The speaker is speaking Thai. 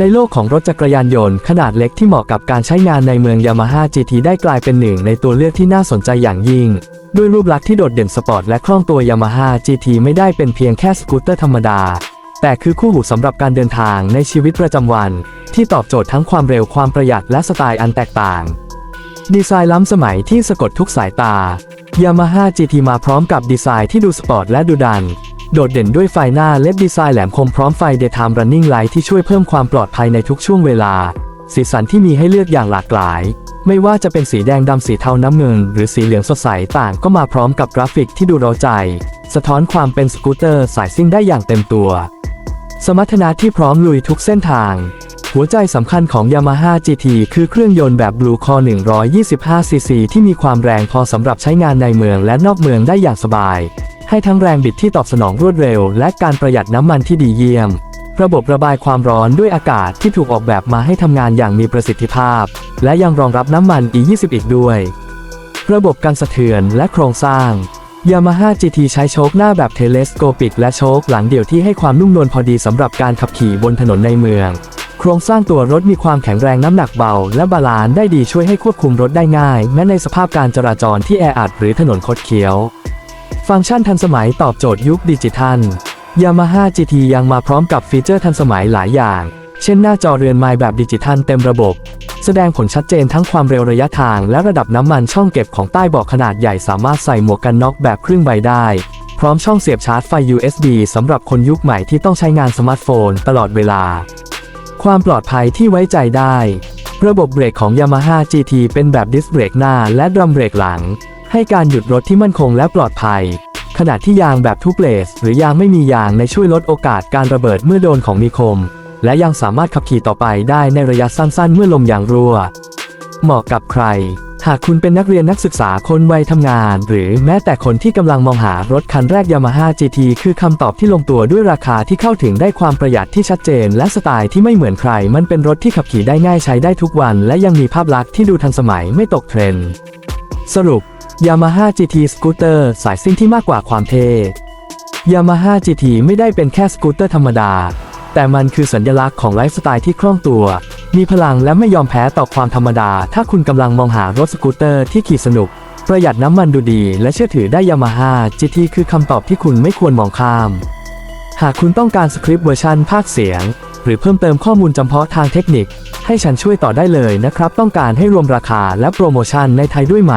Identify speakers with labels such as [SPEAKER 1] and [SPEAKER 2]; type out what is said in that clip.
[SPEAKER 1] ในโลกของรถจักรยานยนต์ขนาดเล็กที่เหมาะกับการใช้งานในเมือง Yamaha GT ได้กลายเป็นหนึ่งในตัวเลือกที่น่าสนใจอย่างยิ่ง ด้วยรูปลักษณ์ที่โดดเด่นสปอร์ตและคล่องตัว Yamaha GT ไม่ได้เป็นเพียงแค่สกูตเตอร์ธรรมดา แต่คือคู่หูสำหรับการเดินทางในชีวิตประจำวัน ที่ตอบโจทย์ทั้งความเร็วความประหยัดและสไตล์อันแตกต่าง ดีไซน์ล้ำสมัยที่สะกดทุกสายตา Yamaha GT มาพร้อมกับดีไซน์ที่ดูสปอร์ตและดูดัน โดดเด่นด้วยไฟหน้าเลดดีไซน์แหลมคมพร้อมไฟ Daytime Running Light ที่ช่วยเพิ่มความปลอดภัยในทุกช่วงเวลา สีสันที่มีให้เลือกอย่างหลากหลาย ไม่ว่าจะเป็นสีแดงดำสีเทาน้ำเงิน หรือสีเหลืองสดใสต่างก็มาพร้อมกับกราฟิกที่ดูเร้าใจ สะท้อนความเป็นสกูตเตอร์สายซิ่งได้อย่างเต็มตัว สมรรถนะที่พร้อมลุยทุกเส้นทาง หัวใจสำคัญของ Yamaha GT คือเครื่องยนต์แบบ Blue Core 125cc ที่มีความแรงพอสำหรับใช้งานในเมืองและนอกเมืองได้อย่างสบาย ให้ทั้งแรงบิดที่ตอบสนองรวดเร็ว และการประหยัดน้ำมันที่ดีเยี่ยม ระบบระบายความร้อนด้วยอากาศที่ถูกออกแบบมาให้ทำงานอย่างมีประสิทธิภาพ และยังรองรับน้ำมัน E20 อีกด้วย ระบบกันสะเทือนและโครงสร้าง Yamaha GT ใช้โชคหน้าแบบเทเลสโกปิกและโชคหลังเดี่ยวที่ให้ความนุ่มนวลพอดีสำหรับการขับขี่บนถนนในเมือง โครงสร้างตัวรถมีความแข็งแรงน้ำหนักเบา และบาลานซ์ได้ดีช่วยให้ควบคุมรถได้ง่าย แม้ในสภาพการจราจรที่แออัดหรือถนนคดเคี้ยว ฟังก์ชันทันสมัยตอบโจทย์ยุคดิจิทัล Yamaha GT ยังมาพร้อมกับฟีเจอร์ทันสมัยหลายอย่าง เช่นหน้าจอเรือนไม้แบบดิจิทัลเต็มระบบ แสดงผลชัดเจนทั้งความเร็วระยะทางและระดับน้ำมันช่องเก็บของใต้เบาะขนาดใหญ่สามารถใส่หมวกกันน็อกแบบครึ่งใบได้ พร้อมช่องเสียบชาร์จไฟ USB สำหรับคนยุคใหม่ที่ต้องใช้งานสมาร์ทโฟนตลอดเวลา ความปลอดภัยที่ไว้ใจได้ ระบบเบรกของ Yamaha GT เป็นแบบดิสเบรกหน้าและดรัมเบรกหลัง ให้การหยุดรถที่มั่นคงและปลอดภัย ขณะที่ยางแบบทูเปเลสหรือยางไม่มียางในช่วยลดโอกาสการระเบิดเมื่อโดนของมีคม และยังสามารถขับขี่ต่อไปได้ในระยะสั้นๆ เมื่อลมยางรั่ว เหมาะกับใคร หากคุณเป็นนักเรียนนักศึกษาคนวัยทำงาน หรือแม้แต่คนที่กำลังมองหารถคันแรก Yamaha GT คือคำตอบที่ลงตัวด้วยราคาที่เข้าถึงได้ความประหยัดที่ชัดเจน และสไตล์ที่ไม่เหมือนใคร มันเป็นรถที่ขับขี่ได้ง่ายใช้ได้ทุกวัน และยังมีภาพลักษณ์ที่ดูทันสมัยไม่ตกเทรนด์สรุป Yamaha GT สกูตเตอร์สายซิ่งที่มากกว่าความเท่ Yamaha GT ไม่ได้เป็นแค่สกูตเตอร์ธรรมดา แต่มันคือสัญลักษณ์ของไลฟ์สไตล์ที่คล่องตัว มีพลังและไม่ยอมแพ้ต่อความธรรมดา ถ้าคุณกำลังมองหารถสกูตเตอร์ที่ขี่สนุก ประหยัดน้ำมันดูดี และเชื่อถือได้ Yamaha GT คือคำตอบที่คุณไม่ควรมองข้าม หากคุณต้องการสคริปต์เวอร์ชันภาคเสียง หรือเพิ่มเติมข้อมูลจำเพาะทางเทคนิค ให้ฉันช่วยต่อได้เลยนะครับ ต้องการให้รวมราคาและโปรโมชั่นในไทยด้วยไหม